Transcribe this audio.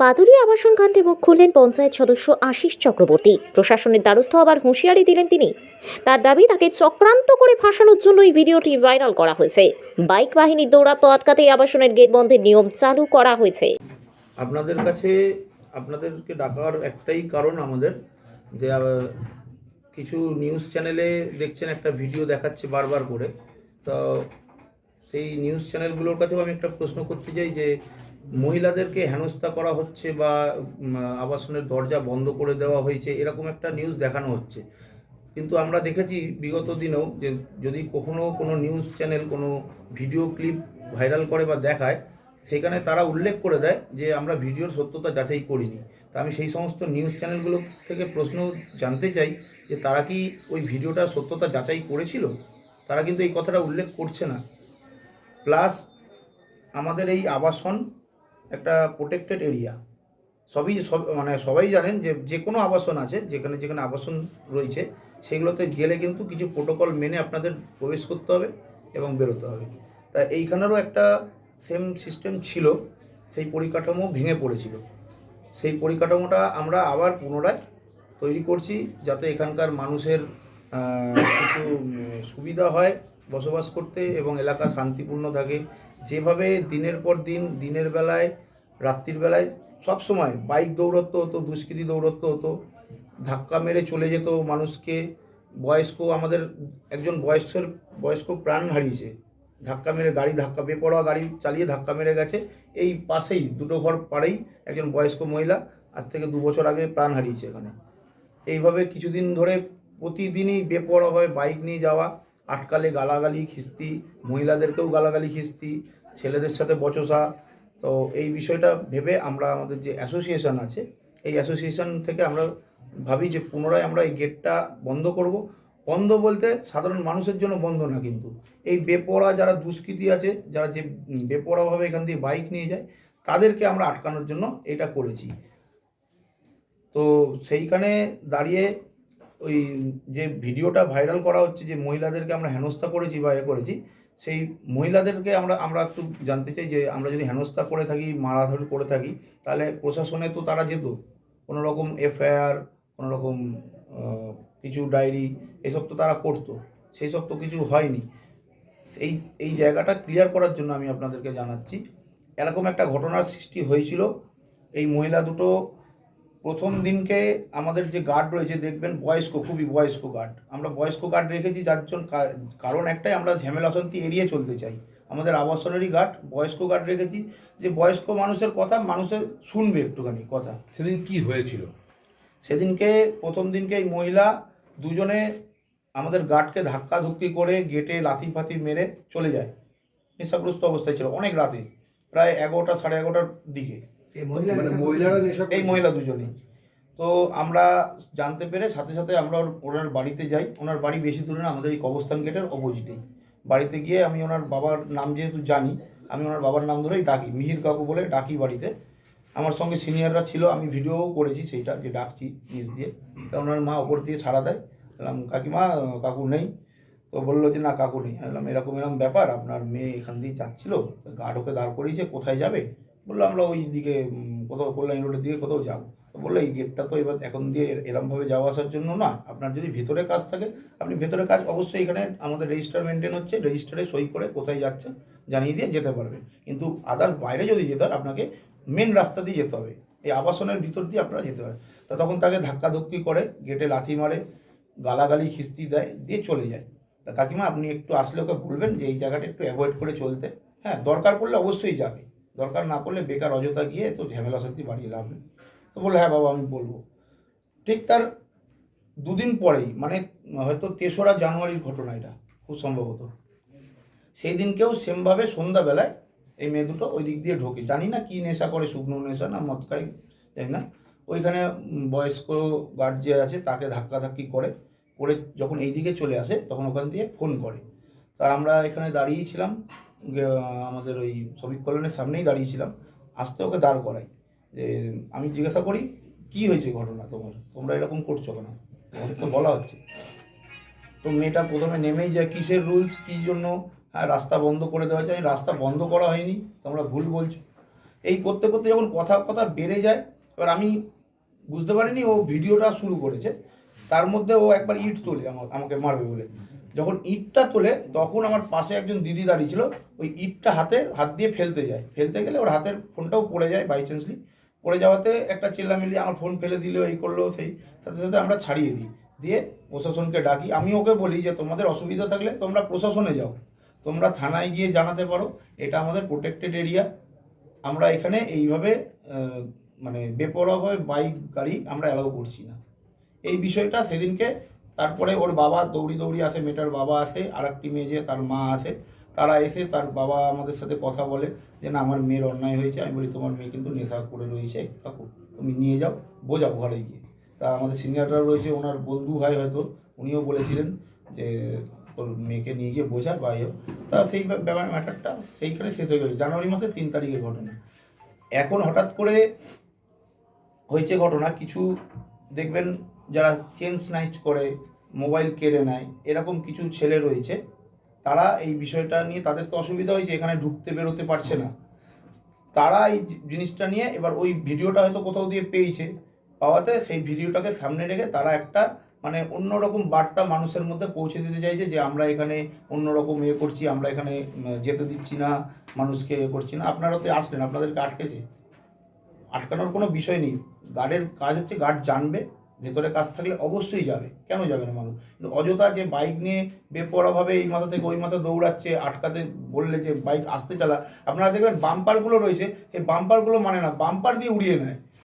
পাতুরি আবাসন কাণ্ডে মুখ খুললেন পঞ্চায়েত সদস্য আশিস চক্রবর্তী। প্রশাসনের দ্বারস্থ আবার হুঁশিয়ারি দিলেন তিনি। তার দাবি, তাকে চক্রান্ত করে ফাঁসানোর জন্য এই ভিডিওটি ভাইরাল করা হয়েছে। বাইক বাহিনীর দৌরাত্ম আটকাতে আবাসনের গেট বন্ধের নিয়ম চালু করা হয়েছে। আপনাদের কাছে, আপনাদেরকে ডাকার একটাই কারণ আমাদের, যে কিছু নিউজ চ্যানেলে দেখছেন, একটা ভিডিও দেখাচ্ছে বারবার করে। তো সেই নিউজ চ্যানেলগুলোর কাছেও আমি একটা প্রশ্ন করতে চাই যে মহিলাদেরকে হেনস্থা করা হচ্ছে বা আবাসনের দরজা বন্ধ করে দেওয়া হয়েছে, এরকম একটা নিউজ দেখানো হচ্ছে। কিন্তু আমরা দেখেছি বিগত দিনেও যে, যদি কখনো কোনো নিউজ চ্যানেল কোনো ভিডিও ক্লিপ ভাইরাল করে বা দেখায়, সেখানে তারা উল্লেখ করে দেয় যে, আমরা ভিডিওর সত্যতা যাচাই করিনি। তা আমি সেই সমস্ত নিউজ চ্যানেলগুলো থেকে প্রশ্ন জানতে চাই যে, তারা কি ওই ভিডিওটার সত্যতা যাচাই করেছিল? তারা কিন্তু এই কথাটা উল্লেখ করছে না। প্লাস আমাদের এই আবাসন একটা প্রোটেক্টেড এরিয়া সবই, সব মানে সবাই জানেন যে যে কোনো আবাসন আছে, যেখানে যেখানে আবাসন রয়েছে, সেগুলোতে গেলে কিন্তু কিছু প্রোটোকল মেনে আপনাদের প্রবেশ করতে হবে এবং বেরোতে হবে। তা এইখানেরও একটা সেম সিস্টেম ছিল, সেই পরিকাঠামো ভেঙে পড়েছিল। সেই পরিকাঠামোটা আমরা আবার পুনরায় তৈরি করছি, যাতে এখানকার মানুষের কিছু সুবিধা হয় বসবাস করতে এবং এলাকা শান্তিপূর্ণ থাকে। যেভাবে দিনের পর দিন, দিনের বেলায়, রাত্রির বেলায় সব সময় বাইক দৌড়ত্ব হতো, দুষ্কৃতি দৌড়ত্ব হতো। ধাক্কা মেরে চলে যেত মানুষকে। বয়স্ক, আমাদের একজন বয়স্কের, বয়স্ক প্রাণ হারিয়েছে। ধাক্কা মেরে গাড়ি, ধাক্কা বেপরোয়া গাড়ি চালিয়ে ধাক্কা মেরে গেছে। এই পাশেই, দুটো ঘর পাড়েই একজন বয়স্ক মহিলা আজ থেকে দু বছর আগে প্রাণ হারিয়েছে এখানে। এইভাবে কিছুদিন ধরে প্রতিদিনই বেপরোয়াভাবে বাইক নিয়ে যাওয়া আটকালে গালাগালি, খিস্তি, মহিলাদেরকেও গালাগালি, খিস্তি, ছেলেদের সাথে বচসা। তো এই বিষয়টা ভেবে আমরা আমাদের যে অ্যাসোসিয়েশন আছে, এই অ্যাসোসিয়েশন থেকে আমরা ভাবি যে পুনরায় আমরা এই গেটটা বন্ধ করব। বন্ধ বলতে সাধারণ মানুষের জন্য বন্ধ না কিন্তু। এই বেপরোয়া যারা দুষ্কৃতী আছে, যারা যে বেপরোয়াভাবে এখান দিয়ে বাইক নিয়ে যায়, তাদেরকে আমরা আটকানোর জন্য এটা করেছি। তো সেইখানে দাঁড়িয়ে ওই যে ভিডিওটা ভাইরাল করা হচ্ছে যে মহিলাদেরকে আমরা হেনস্থা করেছি বা এ করেছি, সেই মহিলাদেরকে আমরা আমরা একটু জানতে চাই যে আমরা যদি হেনস্থা করে থাকি, মারাধর করে থাকি, তাহলে প্রশাসনে তো তারা যেত। কোনো রকম এফআইআর কোনো রকম কিছু ডায়েরি, এসব তো তারা করতো। সেই সব তো কিছু হয়নি। এই এই জায়গাটা ক্লিয়ার করার জন্য আমি আপনাদেরকে জানাচ্ছি। এরকম একটা ঘটনার সৃষ্টি হয়েছিল। এই মহিলা দুটো প্রথম দিনকে আমাদের যে গার্ড রয়েছে দেখবেন বয়স্ক খুবই বয়স্ক গার্ড আমরা বয়স্ক গার্ড রেখেছি যার জন্য কারণ একটাই আমরা ঝামেলা অশান্তি এড়িয়ে চলতে চাই। আমাদের আবাসনেরই গার্ড বয়স্ক গার্ড রেখেছি। যে বয়স্ক মানুষের কথা মানুষের শুনবে একটুখানি কথা। সেদিন কি হয়েছিল? সেদিনকে প্রথম দিনকে এই মহিলা দুজনে আমাদের গার্ডকে ধাক্কা ধুক্কি করে গেটে লাথি ফাতি মেরে চলে যায়। নেশাগ্রস্ত অবস্থায় ছিল অনেক রাতে প্রায় এগারোটা সাড়ে এগারোটার দিকে। মানে মহিলারা এই মহিলা দুজনেই। তো আমরা জানতে পেরে সাথে সাথে আমরা ওর- ওনার বাড়িতে যাই। ওনার বাড়ি বেশি দূরে না আমাদের এই কবস্থান গেটের অপোজিটেই। বাড়িতে গিয়ে আমি ওনার বাবার নাম যেহেতু জানি আমি ওনার বাবার নাম ধরেই ডাকি মিহির কাকু বলে ডাকি বাড়িতে। আমার সঙ্গে সিনিয়ররা ছিল আমি ভিডিওও করেছি সেইটা যে ডাকছি নিজ দিয়ে। তা ওনার মা ওপর দিয়ে সাড়া দেয়। বললাম কাকিমা কাকু নেই। তো বলল যে না কাকু নেই। বললাম এরকম এরকম ব্যাপার আপনার মেয়ে এখান দিয়ে যাচ্ছিল গার্ড ওকে দাঁড় করিয়েছে কোথায় যাবে? বলল আমরা ওই দিকে কোথাও কল্যাণী রোডের দিকে কোথাও যাব। বলল, এই গেটটা তো এবার এখন দিয়ে এর- এরমভাবে যাওয়া আসার জন্য না। আপনার যদি ভেতরে কাজ থাকে, আপনি ভেতরে কাজ অবশ্যই এখানে আমাদের রেজিস্টার মেনটেন হচ্ছে। রেজিস্টারে সই করে কোথায় যাচ্ছেন জানিয়ে দিয়ে যেতে পারবেন। কিন্তু আদার্স বাইরে যদি যেতে হয়, আপনাকে মেন রাস্তা দিয়ে যেতে হবে। এই আবাসনের ভিতর দিয়ে আপনারা যেতে পারেন। তা তখন তাকে ধাক্কাধুক্কি করে গেটে লাথি মারে, গালাগালি, খিস্তি দেয়, দিয়ে চলে যায়। তা কাকিমা, আপনি একটু আসলে ওকে বলবেন যে, এই জায়গাটা একটু অ্যাভয়েড করে চলতে। হ্যাঁ দরকার পড়লে অবশ্যই যাবে। দরকার না পড়লে বেকার অযথা গিয়ে তো ঝামেলা শান্তি বাড়িয়ে লাভ নেই। তো বলল হ্যাঁ বাবা, আমি বলব। ঠিক তার দুদিন পরেই মানে হয়তো তেসরা জানুয়ারির ঘটনা এটা, খুব সম্ভবত। সেই দিনকেও সেমভাবে সন্ধ্যাবেলায় এই মেয়ে দুটো ওই দিক দিয়ে ঢোকে। জানি না কি নেশা করে, শুকনো নেশা না, মদ খাই জানি না। ওইখানে বয়স্ক গার্ড যে আছে, তাকে ধাক্কাধাক্কি করে করে যখন এই দিকে চলে আসে, তখন ওখান দিয়ে ফোন করে। তা আমরা এখানে দাঁড়িয়েছিলাম আমাদের ওই শ্রমিক কল্যাণের সামনেই দাঁড়িয়েছিলাম। আসতে ওকে দাঁড় করাই। যে, আমি জিজ্ঞাসা করি, কি হয়েছে ঘটনা তোমার? তোমরা এরকম করছ কেন? তোমাদের তো বলা হচ্ছে। তো মেয়েটা প্রথমে নেমেই যায়, কিসের রুলস কী জন্য? হ্যাঁ রাস্তা বন্ধ করে দেওয়া যায়। রাস্তা বন্ধ করা হয়নি। তোমরা ভুল বলছো। এই করতে করতে যখন কথা কথা বেড়ে যায়, এবার আমি বুঝতে পারিনি, ও ভিডিওটা শুরু করেছে। তার মধ্যে ও একবার ইট তোলে আমা- আমাকে মারবে বলে। যখন ইটটা তোলে, তখন আমার পাশে একজন দিদি দাঁড়িয়ে ছিল, ওই ইটটা হাতে, হাত দিয়ে ফেলতে যায়। ফেলতে গেলে ওর হাতের ফোনটাও পড়ে যায় বাই চান্সলি পড়ে যাওয়াতে একটা চিল্লামিল্লি আমার ফোন ফেলে দিল, এই করল, সেই। সাথে সাথে আমরা ছাড়িয়ে দিই দিয়ে প্রশাসনকে ডাকি। আমি ওকে বলি যে, তোমাদের অসুবিধা থাকলে তোমরা প্রশাসনে যাও। তোমরা থানায় গিয়ে জানাতে পারো। এটা আমাদের প্রোটেক্টেড এরিয়া আমরা এখানে এইভাবে মানে বেপরোয়াভাবে বাইক গাড়ি আমরা অ্যালাউ করছি না। এই বিষয়টা সেদিনকে তারপরে ওর বাবা দৌড়ি দৌড়ি আসে, মেয়েটার বাবা আসে আর একটি মেয়ে যে তার মা আসে, তারা এসে তার বাবা আমাদের সাথে কথা বলে যে, না, আমার মেয়ের অন্যায় হয়েছে। আমি বলি, তোমার মেয়ে কিন্তু নেশা করে রয়েছে। কাকু, তুমি নিয়ে যাও বোঝাও ঘরে গিয়ে। তা আমাদের সিনিয়ররা রয়েছে, ওনার বন্ধু হয় হয়তো, উনিও বলেছিলেন যে, তোর মেয়েকে নিয়ে গিয়ে বোঝা, বা ইয়ে। তা সেই ব্যাপ- ব্যাপার, ম্যাটারটা সেইখানে শেষ হয়ে গেছে জানুয়ারি মাসের তিন তারিখের ঘটনা। এখন হঠাৎ করে হয়েছে ঘটনা, কিছু দেখবেন যারা চেন স্নাইচ করে মোবাইল কেড়ে নেয়, এরকম কিছু ছেলে রয়েছে। তারা এই বিষয়টা নিয়ে তাদের তো অসুবিধা হয়েছে, এখানে ঢুকতে বেরোতে পারছে না। তারা এই জিনিসটা নিয়ে এবার ওই ভিডিওটা হয়তো কোথাও দিয়ে পেয়েছে। পাওয়াতে সেই ভিডিওটাকে সামনে রেখে তারা একটা মানে অন্যরকম বার্তা মানুষের মধ্যে পৌঁছে দিতে চাইছে যে, আমরা এখানে অন্যরকম ইয়ে করছি, আমরা এখানে যেতে দিচ্ছি না, মানুষকে ইয়ে করছি না। আপনারা তো আসলেন, আপনাদেরকে আটকেছে। আটকানোর কোনো বিষয় নেই। গার্ডের কাজ হচ্ছে গার্ড জানবে ভেতরে কাজ থাকলে অবশ্যই যাবে। কেন যাবে না মানুষ? কিন্তু অযথা যে বাইক নিয়ে বেপরোয়াভাবে এই মাথা থেকে ওই মাথা দৌড়াচ্ছে, আটকাতে বললে যে বাইক আসতে চালা, আপনারা দেখবেন বাম্পারগুলো রয়েছে এই বাম্পারগুলো মানে না বাম্পার দিয়ে উড়িয়ে নেয়।